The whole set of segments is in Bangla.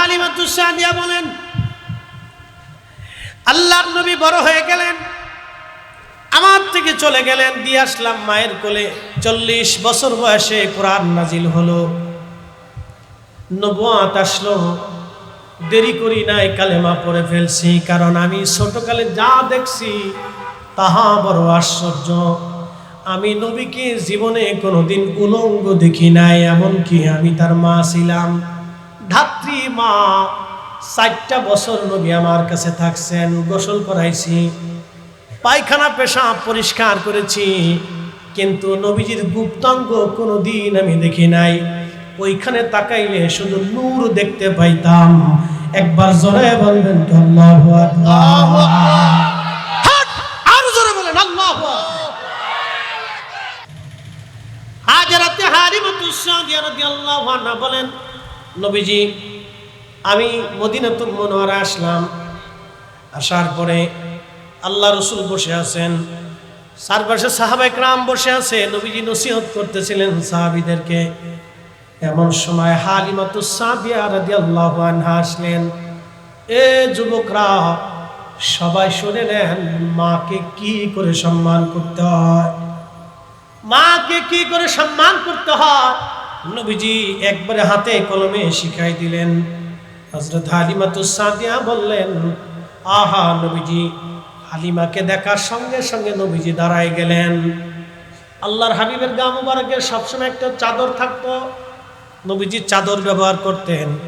হালিমাতুসাদিয়া বলেন, আল্লাহর নবী বড় হয়ে গেলেন, আমার থেকে চলে গেলেন, দিয়ে আসলাম মায়ের কোলে। চল্লিশ বছর বয়সে কোরআন নাজিল হলো। নবুয়াত আসলো। দেরি করি নাই, কালেমা পড়ে ফেলছি, কারণ আমি ছোটকালে যা দেখছি, তাহা বড় আশ্চর্য। আমি নবীকে জীবনে কোনোদিন উলঙ্গ দেখি নাই, এমনকি আমি তার মা ছিলাম। ধাত্রী মা চারটা বছর নবী আমার কাছে থাকছেন গোসল করাইছি পায়খানা পেশা পরিষ্কার করেছি কিন্তু নবীজির গুপ্তাঙ্গ কোনো দিন আমি দেখি নাই ওইখানে তাকাইলে শুধু নূর দেখতে পাইতাম একবার জোরে বলবেন! আরও জোরে বলেন আল্লাহু আকবার। হাজারাতে হারিমাতুস সাদিয়া রাদিয়াল্লাহু আনহা বলেন নবীজি, আমি মদিনাতুল মুনওয়ারা আসলাম। আসার পরে আল্লাহ রসুল বসে আছেন। চারপাশে সাহাবাই রাম বসে আছে। নবীজি নসিহত করতেছিলেন সাহাবিদেরকে। এমন সময় হালিমাতু সাদিয়া রাদিয়াল্লাহু আনহা আসলেন। এ যুবকরা, সবাই শুনে নেন, মাকে কি করে সম্মান করতে হয়? মাকে কি করে সম্মান করতে হয়? নবীজি একবারে হাতে কলমে শিখাই দিলেন। হজরত হালিমাতু সাদিয়া বললেন, আহা নবীজি, হালিমাকে দেখার সঙ্গে সঙ্গে নবীজি দাঁড়ায় গেলেন। আল্লাহর হাবিবের গা মুবারকের সবসময় একটা চাদর থাকতো। নবীজি চাদর ব্যবহার করতেন।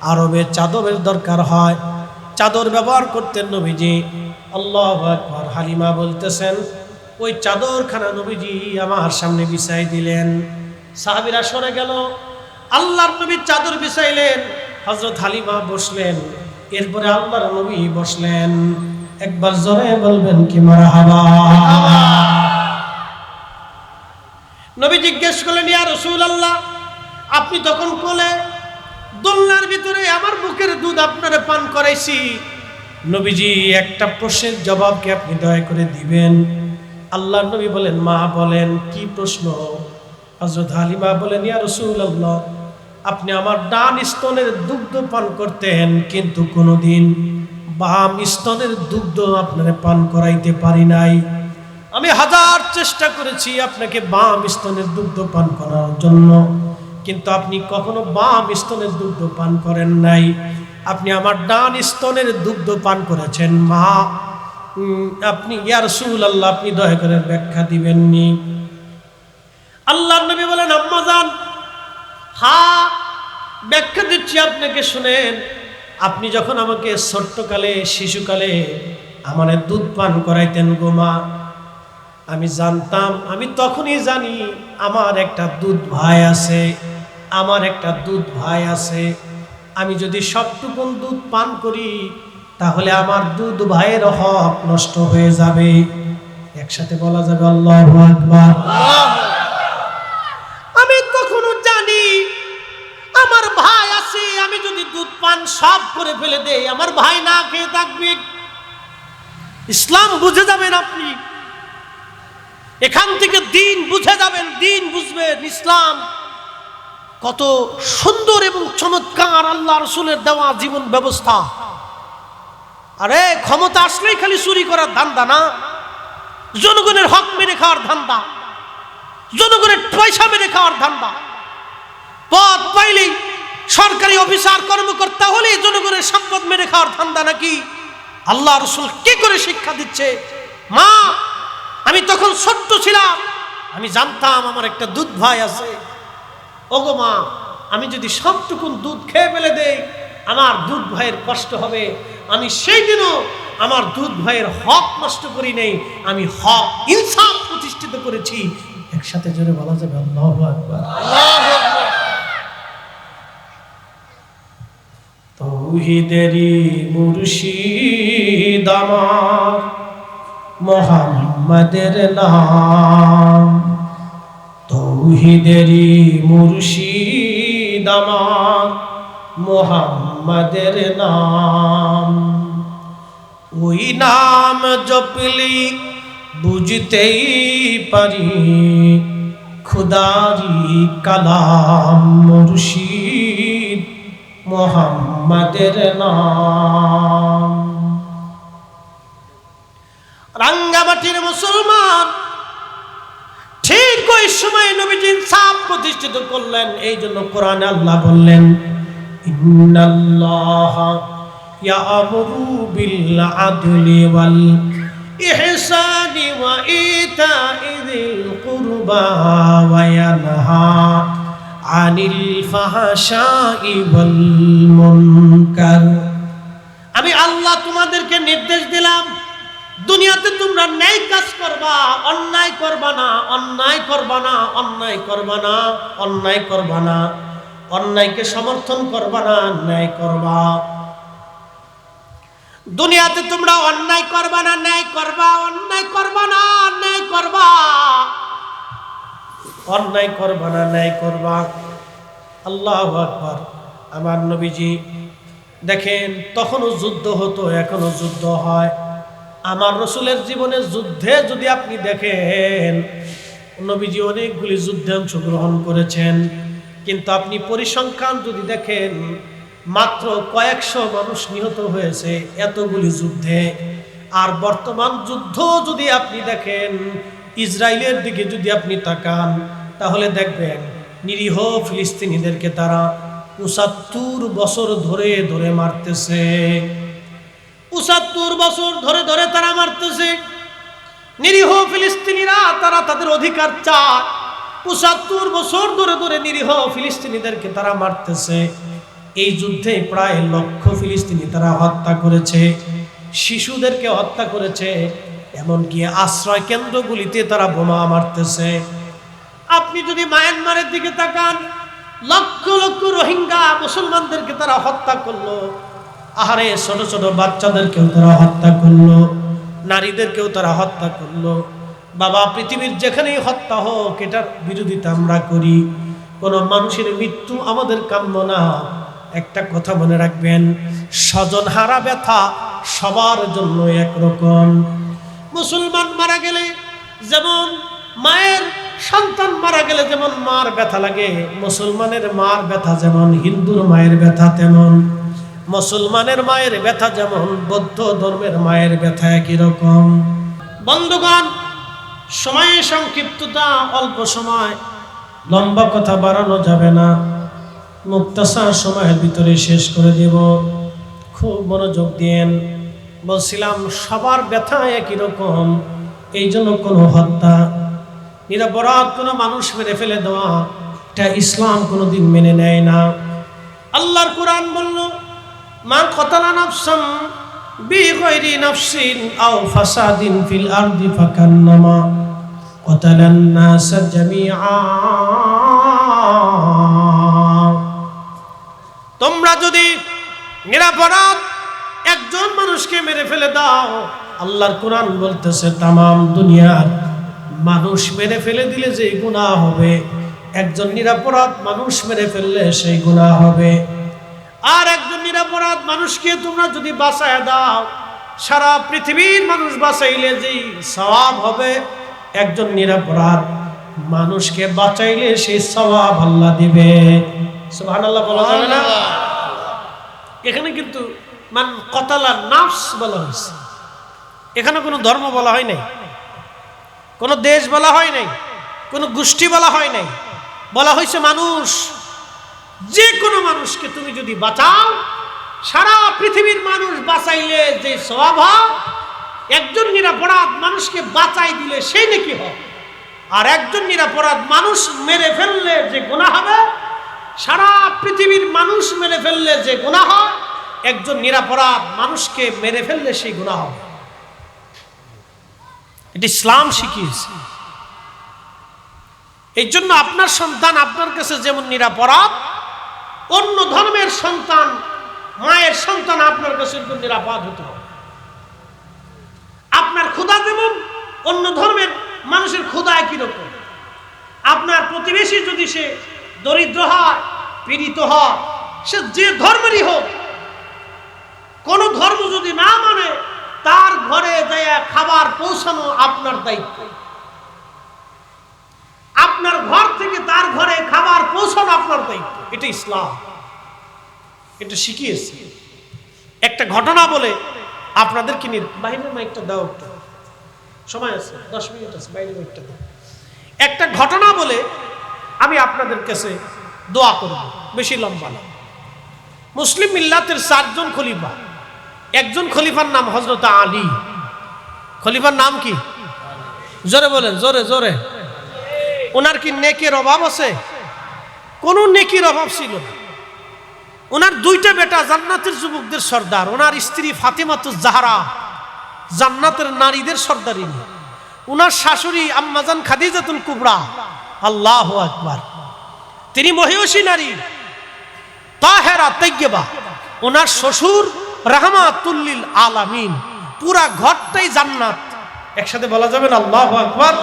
আরবে চাদরের দরকার হয়। চাদর ব্যবহার করতেন নবীজি। আল্লাহ আকবর, হালিমা বলতেছেন, ওই চাদরখানা নবীজি আমার সামনে বিছাই দিলেন। সাহাবিরা সরে গেল। আল্লাহর নবী চাদর বিছাইলেন হজরত হালিমা বসলেন, এরপরে আল্লাহর নবী বসলেন। একবার জোরে বলবেন কি মারা হাবা নবী জিজ্ঞেস করলেন, ইয়া রসুল আল্লাহ আপনি তখন কোলে দোলনার ভিতরে আমার বুকের দুধ আপনারে পান করাইছি? নবীজি একটা প্রশ্নের জবাব কি আপনি দয়া করে দিবেন। আল্লাহ নবী বলেন, মা বলেন, কি প্রশ্ন? হজরত হালিমা বলেন, ইয়া রসুল আল্লাহ আপনি আমার ডান স্তনের দুগ্ধ পান করতেন, কিন্তু কোনোদিন বাম স্তনের দুগ্ধ আপনারে পান করাইতে পারি নাই। আমি হাজার চেষ্টা করেছি আপনাকে বাম স্তনের দুগ্ধ পান করার জন্য, কিন্তু আপনি কখনো বাম স্তনের দুগ্ধ পান করেন নাই। আপনি আমার ডান স্তনের দুগ্ধ পান করেছেন, মা। আপনি ইয়ার সুল আল্লাহ আপনি দয়া করে ব্যাখ্যা দিবেননি আল্লাহ নবী বলেন, আম্মা যান হা, ব্যাখ্যা দিচ্ছি আপনাকে, শুনেন। আপনি যখন আমাকে ছোট্টকালে, শিশুকালে আমার দুধ পান করাইতেন গোমা আমি জানতাম, আমি তখনই জানি আমার একটা দুধ ভাই আছে, আমার একটা দুধ ভাই আছে। আমি যদি সবটুকুন দুধ পান করি, তাহলে আমার দুধ ভাইয়ের হক নষ্ট হয়ে যাবে। একসাথে বলা যাবে, আল্লাহ সব করে ফেলে দেই আমার ভাই না খেয়ে থাকবে। ইসলাম বুঝে যাবেন আপনি। এখান থেকে দিন বুঝে যাবেন, দিন বুঝবেন ইসলাম। কত সুন্দর এবং চমৎকার আল্লাহ রসুলের দেওয়া জীবন ব্যবস্থা। আরে, ক্ষমতা আসলেই খালি চুরি করার ধান্দা না। জনগণের হক মেরে খাওয়ার ধান্দা। জনগণের পয়সা মেরে খাওয়ার ধান্দা। পথ পাইলেই সরকারি অফিসার, কর্মকর্তা হলেই জনগণের সম্পদ মেরে খাওয়ার ধান্দা নাকি? আল্লাহ রসুল কি করে শিক্ষা দিচ্ছে? মা, আমি তখন ছোট্ট ছিলাম। আমি জানতাম আমার একটা দুধ ভাই আছে। ওগো মা, আমি যদি সবটুকুন দুধ খেয়ে ফেলে দেই, আমার দুধ ভাইয়ের কষ্ট হবে। আমি সেই দিনও আমার দুধ ভাইয়ের হক নষ্ট করি নেই। আমি হক, ইনসাফ প্রতিষ্ঠিত করেছি। একসাথে জোরে বলা যাবে, আল্লাহু আকবার। তৌহিদেরি মুর্শিদ আমার। মোহাম্মদের নাম তৌহিদেরি মুর্শিদ আমার। মোহাম্মদের নাম, ওই নাম জপলি বুঝতেই পারি। খুদারি কালাম মুর্শিদ মোহাম্মদের নাম। রাঙ্গামাটির মুসলমান ঠিক ওই সময় নবীজি সাপ প্রতিষ্ঠিত করলেন, এই জন্য কোরআনে আল্লাহ বললেন, ইন্নাল্লাহ ইয়ামুরু বিল আদলি ওয়াল ইহসানি ওয়া ইতাই যিল কুরবা ওয়া ইয়ানহা আনিল আমি আল্লাহ তোমাদেরকে নির্দেশ দিলাম, দুনিয়াতে তোমরা ন্যায় কাজ করবা, অন্যায় করবা না, অন্যায় করবা না, অন্যায় করবা না, অন্যায় করবা না, অন্যায়কে সমর্থন করবা না, ন্যায় করবা। দুনিয়াতে তোমরা অন্যায় করবা না, ন্যায় করবা, অন্যায় করবা না অন্যায় করবা অন্যায় করবা না ন্যায় করবা আল্লাহ আকবর। আমার নবীজি, দেখেন, তখনও যুদ্ধ হতো, এখনও যুদ্ধ হয়। আমার রসুলের জীবনের যুদ্ধে যদি আপনি দেখেন, নবীজি অনেকগুলি যুদ্ধে অংশগ্রহণ করেছেন। কিন্তু আপনি পরিসংখ্যান যদি দেখেন, মাত্র কয়েকশো মানুষ নিহত হয়েছে এতগুলি যুদ্ধে। আর বর্তমান যুদ্ধ যদি আপনি দেখেন ইসরায়েলের দিকে যদি আপনি তাকান তাহলে দেখবেন, নিরীহ ফিলিস্তিনিদেরকে তারা পঁচাত্তর বছর ধরে ধরে মারতেছে। পঁচাত্তর বছর ধরে ধরে তারা মারতেছে। নিরীহ ফিলিস্তিনিরা তারা তাদের অধিকার চায়। পঁচাত্তর বছর ধরে ধরে নিরীহ ফিলিস্তিনিদেরকে তারা মারতেছে। এই যুদ্ধে প্রায় লক্ষ ফিলিস্তিনি তারা হত্যা করেছে। শিশুদেরকে হত্যা করেছে। এমনকি আশ্রয় কেন্দ্রগুলিতে তারা বোমা মারতেছে। আপনি যদি মায়ানমারের দিকে তাকান, লক্ষ লক্ষ রোহিঙ্গা মুসলমানদেরকে তারা হত্যা করল। আহারে, ছোট ছোট বাচ্চাদেরকেও তারা হত্যা করল, নারীদেরকেও তারা হত্যা করল। বাবা, পৃথিবীর যেখানেই হত্যা হোক, এটার বিরোধিতা আমরা করি। কোনো মানুষের মৃত্যু আমাদের কাম্য না। একটা কথা মনে রাখবেন, স্বজন হারা ব্যথা সবার জন্য একরকম। মুসলমান মারা গেলে যেমন মায়ের সন্তান মারা গেলে যেমন মার ব্যথা লাগে, মুসলমানের মার ব্যথা যেমন, হিন্দুর মায়ের ব্যথা তেমন। মুসলমানের মায়ের ব্যথা যেমন, বৌদ্ধ ধর্মের মায়ের ব্যথা একই রকম। বন্ধুগণ সময়ের সংক্ষিপ্ততা অল্প সময়, লম্বা কথা বাড়ানো যাবে না। মুক্তাসার সময়ের ভিতরে শেষ করে দেব। খুব মনোযোগ দিয়েন। বলছিলাম, সবার ব্যথা একই রকম এই জন্য কোনো হত্যা নিরপরাধ কোনো মানুষ মেরে ফেলে দেওয়া এটা ইসলাম কোনো দিন মেনে নেয় না। আল্লাহর কোরআন বলল, মা কতালা নাফসাম বিগয়রি নাফসিন আও ফাসাদিন ফিল আরদি ফাকান্নামা কতালান নাস জামিআ। তোমরা যদি নিরাপরাধ একজন মানুষকে মেরে ফেলে দাও, আল্লাহর কোরআন বলতেছে, তামাম দুনিয়ার মানুষ মেরে ফেলে দিলে যে গুনাহ হবে। একজন নিরাপরাধ মানুষ মেরে ফেললে সেই গুনাহ হবে। আর একজন নিরাপরাধ মানুষকে তোমরা যদি বাঁচায় দাও, সারা পৃথিবীর মানুষ বাঁচাইলে যেই সওয়াব হবে। একজন নিরাপরাধ মানুষকে বাঁচাইলে সেই সওয়াব আল্লাহ দিবে। বলা না? এখানে কিন্তু মান কতালা নাফস বলা হয়েছে। এখানে কোনো ধর্ম বলা হয় নাই। কোনো দেশ বলা হয় নাই, কোনো গোষ্ঠী বলা হয় নাই। বলা হয়েছে, মানুষ, যে কোনো মানুষকে তুমি যদি বাঁচাও, সারা পৃথিবীর মানুষ বাঁচাইলে যে স্বভাব একজন নিরাপরাধ মানুষকে বাঁচাই দিলে সেই নাকি হয়। আর একজন নিরাপরাধ মানুষ মেরে ফেললে যে গুণা হবে, সারা পৃথিবীর মানুষ মেরে ফেললে যে গুণা হয়, একজন নিরাপরাধ মানুষকে মেরে ফেললে সেই গুণা হবে। এটা ইসলাম শিখিয়েছে। এই জন্য আপনার সন্তান আপনার কাছে যেমন নিরাপরাধ, অন্য ধর্মের সন্তান, মায়ের সন্তান আপনার কাছে নিরাপদ হতে হবে। আপনার ক্ষুধা যেমন, অন্য ধর্মের মানুষের ক্ষুধা রকম। আপনার প্রতিবেশী যদি সে দরিদ্র হয়, পীড়িত হয়, সে যে ধর্মেরই হোক, কোন ধর্ম যদি না মানে তার ঘরে যায় খাবার পৌঁছানো আপনার দায়িত্ব। আপনার ঘর থেকে তার ঘরে খাবার পৌঁছানো আপনার দায়িত্ব। এটা ইসলাম। এটা শিখিয়েছি। একটা ঘটনা বলে আপনাদেরকে নিয়ে বাইরের মাইকটা দাও একটু। সময় আছে, দশ মিনিট আছে, বাইরের মাইকটা দাও। একটা ঘটনা বলে আমি আপনাদের কাছে দোয়া করব, বেশি লম্বা না। মুসলিম মিল্লাতের চারজন খলিফা। একজন খলিফার নাম হজরত আলী। খলিফার নাম কি? জোরে বলেন, জোরে জোরে। ওনার কি নেকের অভাব আছে? কোনো নেকির অভাব ছিল ওনার দুইটা বেটা জান্নাতের যুবকদের সর্দার। ওনার স্ত্রী ফাতেমাতুজ জাহারা, জান্নাতের নারীদের সর্দারিনী ওনার শাশুড়ি আম্মাজান খাদিজাতুল কুবরা। আল্লাহ আকবার। তিনি মহিষী নারী। তাহেরা তৈয়বা। ওনার শ্বশুর রাহমাতুল্লিল আলামিন। পুরা ঘরটাই জান্নাত। একসাথে বলা যাবে না, আল্লাহ আকবার।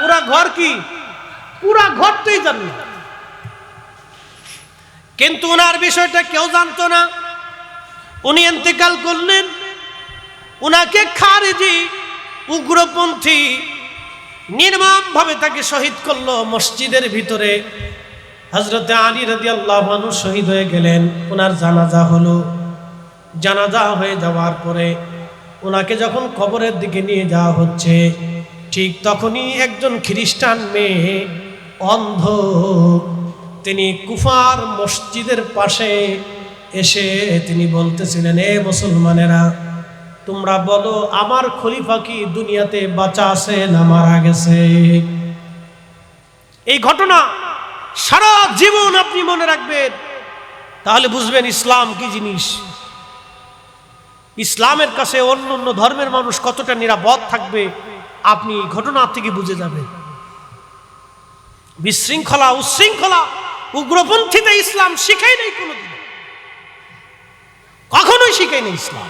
পুরা ঘর কি? পুরা ঘরটাই জান্নাত। কিন্তু ওনার বিষয়টা কেউ জানতো না। উনি এতেকাল করলেন। উনাকে খারেজি, উগ্রপন্থী, নির্মমভাবে তাকে শহীদ করল মসজিদের ভিতরে। হজরতে আলী রাজি আল্লাহ শহীদ হয়ে গেলেন। ওনার জানাজা হলো জানাজা হয়ে যাওয়ার পরে ওনাকে যখন কবরের দিকে নিয়ে যাওয়া হচ্ছে, ঠিক তখনই একজন খ্রিস্টান মেয়ে অন্ধ, তিনি কুফার মসজিদের পাশে এসে তিনি বলতেছিলেন, এ মুসলমানেরা, তোমরা বলো, আমার খলিফা কি দুনিয়াতে বাঁচা আছে না মারা গেছে? এই ঘটনা সারা জীবন আপনি মনে রাখবেন। তাহলে বুঝবেন ইসলাম কি জিনিস। ইসলামের কাছে অন্য অন্য ধর্মের মানুষ কতটা নিরাপদ থাকবে, আপনি ঘটনা থেকে বুঝে যাবেন। বিশৃঙ্খলা উচ্ছৃঙ্খলা উগ্রপন্থীতে ইসলাম শিখাই নেই কোনোদিন কখনোই শিখাই নেই ইসলাম।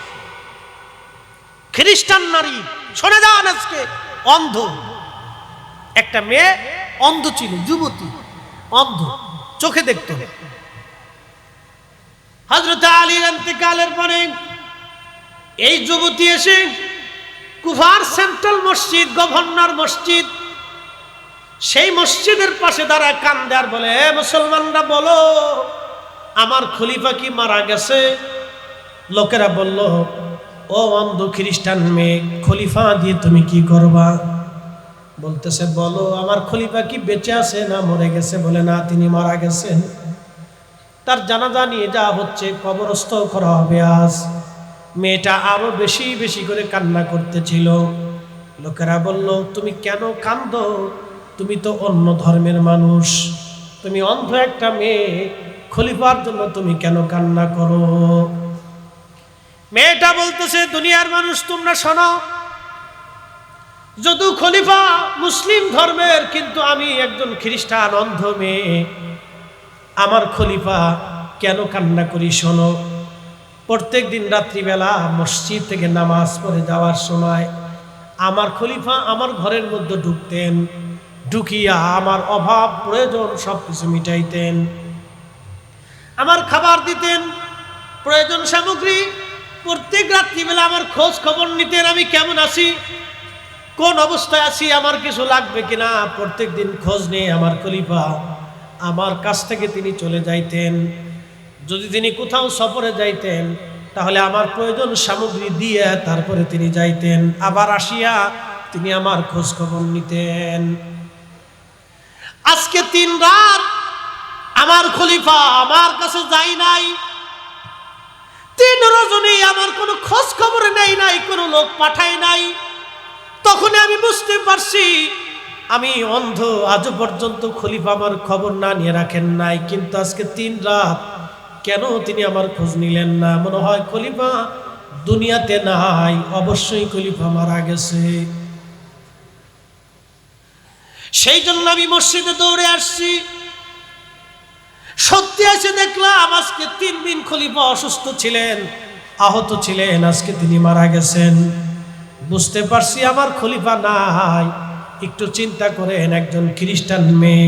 খ্রিস্টান নারী, শোনা যান আজকে, অন্ধ। একটা মেয়ে অন্ধ ছিল, যুবতী, অন্ধ, চোখে দেখত হজরত আলীর অন্তিকালের পরে এই যুবতী এসে কুফার সেন্ট্রাল মসজিদ, গভর্নর মসজিদ, সেই মসজিদের পাশে দাঁড়ায় কান্দে আর বলে, "এ মুসলমানরা বলো, আমার খলিফা কি মারা গেছে? লোকেরা বলল, ও অন্ধ খ্রিস্টান মেয়ে, খলিফা দিয়ে তুমি কি করবা? বলতেছে, বলো, আমার খলিফা কি বেঁচে আছে না মরে গেছে? বলে, না, তিনি মারা গেছেন। তার জানাজা নিয়ে যা হচ্ছে, কবরস্থ করা হবে আজ। মেয়েটা আরও বেশি বেশি করে কান্না করতেছিল। লোকেরা বলল, তুমি কেন কান্দো তুমি তো অন্য ধর্মের মানুষ। তুমি অন্ধ একটা মেয়ে। খলিফার জন্য তুমি কেন কান্না করো? মেয়েটা বলতেছে, দুনিয়ার মানুষ, তোমরা শোনো। যদু খলিফা মুসলিম ধর্মের, কিন্তু আমি একজন খ্রিস্টান অন্ধ মেয়ে। আমার খলিফা কেন কান্না করি শোনো? প্রত্যেক দিন রাত্রিবেলা মসজিদ থেকে নামাজ পড়ে যাওয়ার সময় আমার খলিফা আমার ঘরের মধ্যে ঢুকতেন, ঢুকিয়া আমার অভাব, প্রয়োজন সব কিছু মিটাইতেন। আমার খাবার দিতেন, প্রয়োজন সামগ্রী। প্রত্যেক রাত্রিবেলা আমার খোঁজ খবর নিতেন, আমি কেমন আছি? কোন অবস্থায় আছি? আমার কিছু লাগবে কিনা? প্রত্যেক দিন খোঁজ নিয়ে আমার খলিফা আমার কাছ থেকে তিনি চলে যাইতেন। যদি তিনি কোথাও সফরে যাইতেন, তাহলে আমার প্রয়োজন সামগ্রী দিয়ে তারপরে তিনি যাইতেন। আবার আসিয়া তিনি আমার খোঁজ খবর নিতেন। আজকে তিন রাত আমার খলিফা আমার কাছে যাই নাই। তিন রজনী আমার কোনো খোঁজ খবর নেই নাই, কোনো লোক পাঠায় নাই। তখন আমি বুঝতে পারছি, আমি অন্ধ, আজও পর্যন্ত খলিফা আমার খবর না নিয়ে রাখেন নাই। কিন্তু আজকে তিন রাত কেন তিনি আমার খোঁজ নিলেন না? মনে হয় খলিফা দুনিয়াতে নাই, অবশ্যই খলিফা মারা গেছে। সেই জন্য আমি মসজিদে দৌড়ে আসছি। সত্যি এসে দেখলাম আজকে তিন দিন খলিফা অসুস্থ ছিলেন, আহত ছিলেন, আজকে তিনি মারা গেছেন। বুঝতে পারছি আমার খলিফা নাই। একটু চিন্তা করেন, একজন খ্রিস্টান মেয়ে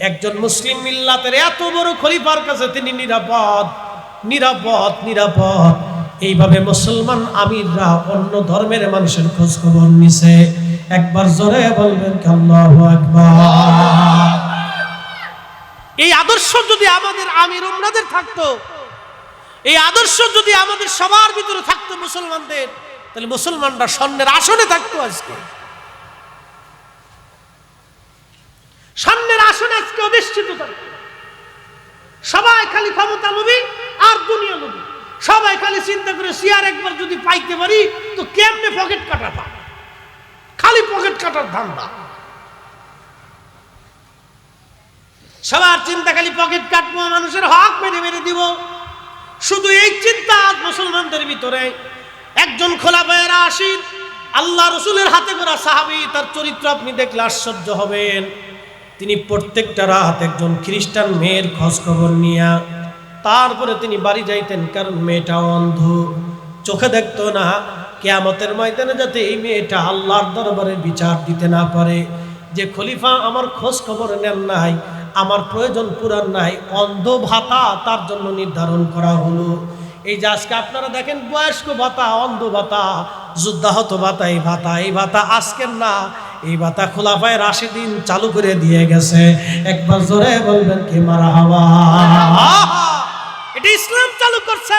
একজন মুসলিম মিল্লাতের এত বড় খলিফার কাছে তিনি নিরাপদ নিরাপদ নিরাপদ। এইভাবে মুসলমান আমিররা অন্য ধর্মের মানুষের খোঁজ খবর নিছে। একবার জোরে বলবেন আল্লাহু আকবার। এই আদর্শ যদি আমাদের আমির উমরাদের থাকতো, এই আদর্শ যদি আমাদের সবার ভিতরে থাকতো মুসলমানদের, তাহলে মুসলমানরা স্বর্ণের আসনে থাকতো আজকে। স্বর্ণের আসনে আজকে অধিষ্ঠিত থাকতো সবাই খালি ক্ষমতা লবি আর দুনিয়া লবি সবাই খালি চিন্তা করে চেয়ার একবার যদি পাইতে পারি, তো কেমনে পকেট কাটা পা খালি পকেট কাটার ধান্দা। সবার চিন্তা খালি পকেট কাটবো, মানুষের হক মেরে মেরে দিব। শুধু এই চিন্তা মুসলমানদের ভিতরে। একজন খোলাফায়েরা আসিন আল্লাহ রসুলের হাতে করা সাহাবি, তার চরিত্র আপনি দেখলে আশ্চর্য হবেন। তিনি প্রত্যেকটা রাত একজন খ্রিস্টান মেয়ের খোঁজ খবর নিয়া তারপরে তিনি বাড়ি যাইতেন, কারণ মেয়েটা অন্ধ। চোখে দেখতো না, কেয়ামতের ময়দানে যাতে এই মেয়েটা আল্লাহর দরবারে বিচার দিতে না পারে। যে খলিফা আমার খোঁজ খবর নেন নাই, আমার প্রয়োজন পুরান নাই, অন্ধ ভাতা তার জন্য নির্ধারণ করা হলো। এই যে আজকে আপনারা দেখেন, বয়স্ক ভাতা, অন্ধ ভাতা, যুদ্ধাহত ভাতা, এই ভাতা এই ভাতা আজকের না। এই ভাতা খোলাফায় রাশি দিন চালু করে দিয়ে গেছে। একবার জোরে বলবেন কি মারা হাওয়া এটা ইসলাম চালু করছে।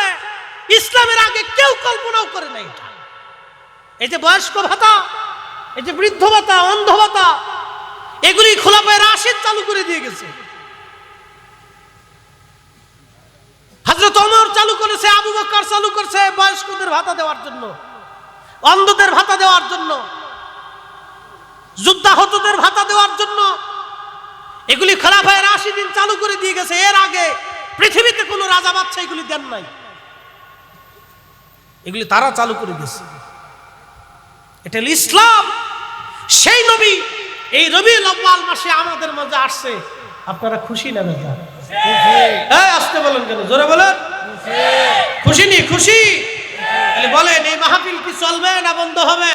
ইসলামের আগে কেউ কল্পনাও করে নাই। এই যে বয়স্ক ভাতা, এই যে বৃদ্ধ ভাতা, অন্ধ ভাতা, এগুলি খোলাফায় রাশিদ চালু করে দিয়ে গেছে। হজরত অমর চালু করেছে, আবু বকর চালু করছে বয়স্কদের ভাতা দেওয়ার জন্য, অন্ধদের ভাতা দেওয়ার জন্য। যুদ্ধাহতদের ভাতা দেওয়ার জন্য এগুলি খোলাফায় রাশিদিন চালু করে দিয়ে গেছে। এর আগে পৃথিবীতে কোনো রাজা বাচ্চা এগুলি দেন নাই। এগুলি তারা চালু করে গেছে এটা হলো ইসলাম। সেই নবী, এই রবি আব্বাল মাসে আমাদের মাঝে আসছে। আপনারা খুশি না বেজা? হ্যাঁ আসতে বলেন কেন? জোরে বলেন। খুশি নি, খুশি? বলেন, এই মাহফিল কি চলবে না বন্ধ হবে?